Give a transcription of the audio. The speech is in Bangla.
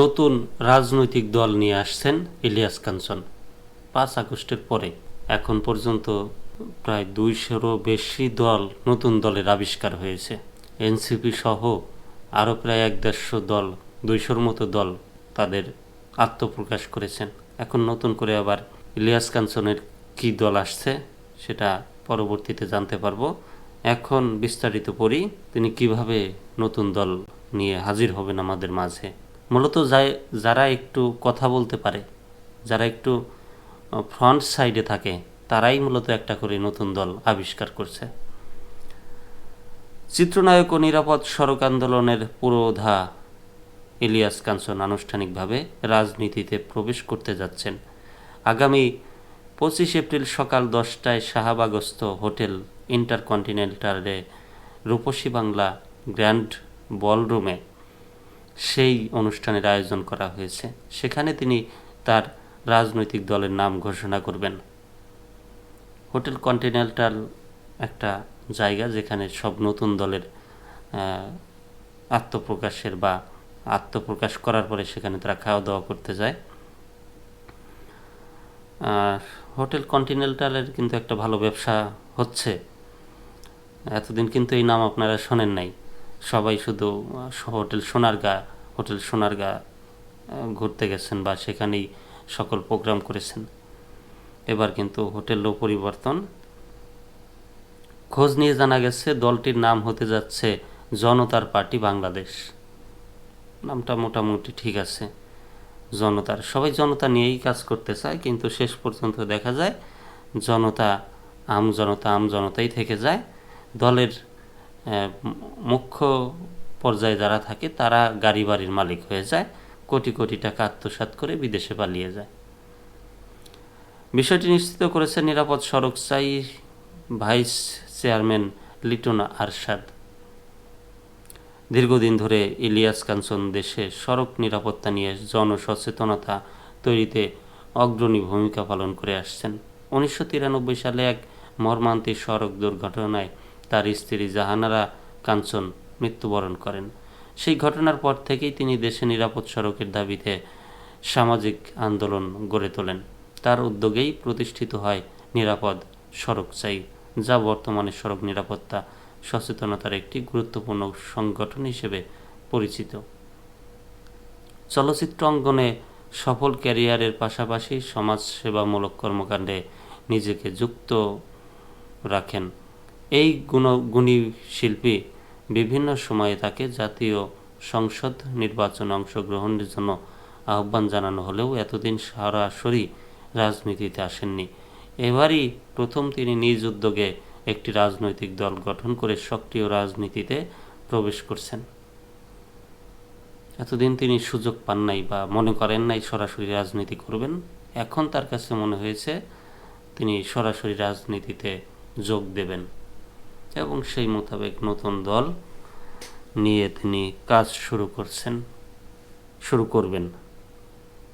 নতুন রাজনৈতিক দল নিয়ে আসছেন ইলিয়াস কাঞ্চন। পাঁচ আগস্টের পরে। এখন পর্যন্ত প্রায় দুইশোরও বেশি দল নতুন দলের আবিষ্কার হয়েছে। এনসিপি সহ আরও প্রায় এক দেড়শো দল, দুইশোর মতো দল তাদের আত্মপ্রকাশ করেছেন। এখন নতুন করে আবার ইলিয়াস কাঞ্চনের কি দল আসছে সেটা পরবর্তীতে জানতে পারব। এখন বিস্তারিত পড়ি তিনি কীভাবে নতুন দল নিয়ে হাজির হবেন আমাদের মাঝে। মূলত যারা একটু কথা বলতে পারে, যারা একটু ফ্রন্ট সাইডে থাকে, তারাই মূলত একটা করে নতুন দল আবিষ্কার করছে। চিত্রনায়ক ও নিরাপদ সড়ক আন্দোলনের পুরোধা ইলিয়াস কাঞ্চন আনুষ্ঠানিকভাবে রাজনীতিতে প্রবেশ করতে যাচ্ছেন। আগামী পঁচিশ এপ্রিল সকাল দশটায় শাহবাগস্থ হোটেল ইন্টারকন্টিনেন্টালে রূপসী বাংলা গ্র্যান্ড বলরুমে সেই অনুষ্ঠানের আয়োজন করা হয়েছে। সেখানে তিনি তার রাজনৈতিক দলের নাম ঘোষণা করবেন। হোটেল কন্টিনেন্টাল একটা জায়গা যেখানে সব নতুন দলের আত্মপ্রকাশের বা আত্মপ্রকাশ করার পরে সেখানে তারা খাওয়া দাওয়া করতে যায়। আর হোটেল কন্টিনেন্টালের কিন্তু একটা ভালো ব্যবসা হচ্ছে। এতদিন কিন্তু এই নাম আপনারা শোনেন নাই। সবাই শুধু হোটেল সোনারগা হোটেল সোনারগা ঘুরতে গেছেন বা সেখানেই সকল প্রোগ্রাম করেছেন। এবার কিন্তু হোটেলও পরিবর্তন। খোঁজ নিয়ে জানা গেছে দলটির নাম হতে যাচ্ছে জনতার পার্টি বাংলাদেশ। নামটা মোটামুটি ঠিক আছে। জনতার, সবাই জনতা নিয়েই কাজ করতে চায়, কিন্তু শেষ পর্যন্ত দেখা যায় জনতা আম জনতা, আম জনতাই থেকে যায়। দলের মুখ্য পর্যায়ে যারা থাকে, তারা গাড়ি বাড়ির মালিক হয়ে যায়, কোটি কোটি টাকা আত্মসাৎ করে বিদেশে পালিয়ে যায়। বিষয়টি নিশ্চিত করেছেন নিরাপদ সড়ক চাই ভাইস চেয়ারম্যান লিটন আরশাদ। দীর্ঘদিন ধরে ইলিয়াস কাঞ্চন দেশে সড়ক নিরাপত্তা নিয়ে জনসচেতনতা তৈরিতে অগ্রণী ভূমিকা পালন করে আসছেন। উনিশশো তিরানব্বই সালে এক মর্মান্তিক সড়ক দুর্ঘটনায় তার স্ত্রী জাহানারা কাঞ্চন মৃত্যুবরণ করেন। সেই ঘটনার পর থেকেই তিনি দেশে নিরাপদ সড়কের দাবিতে সামাজিক আন্দোলন গড়ে তোলেন। তার উদ্যোগেই প্রতিষ্ঠিত হয় নিরাপদ সড়ক চাই, যা বর্তমানে সড়ক নিরাপত্তা, সচেতনতার একটি গুরুত্বপূর্ণ সংগঠন হিসেবে পরিচিত। চলচ্চিত্র অঙ্গনে সফল ক্যারিয়ারের পাশাপাশি সমাজসেবামূলক কর্মকাণ্ডে নিজেকে যুক্ত রাখেন। এই গুণ, গুণী শিল্পী বিভিন্ন সময়ে তাকে জাতীয় সংসদ নির্বাচনে অংশগ্রহণের জন্য আহ্বান জানানো হলেও এতদিন সরাসরি রাজনীতিতে আসেননি। এবারই প্রথম তিনি নিজ উদ্যোগে একটি রাজনৈতিক দল গঠন করে সক্রিয় রাজনীতিতে প্রবেশ করছেন। এতদিন তিনি সুযোগ পান নাই বা মনে করেন নাই সরাসরি রাজনীতি করবেন। এখন তার কাছে মনে হয়েছে তিনি সরাসরি রাজনীতিতে যোগ দেবেন। এবং সেই মোতাবেক নতুন দল নিয়ে তিনি কাজ শুরু করছেন শুরু করবেন।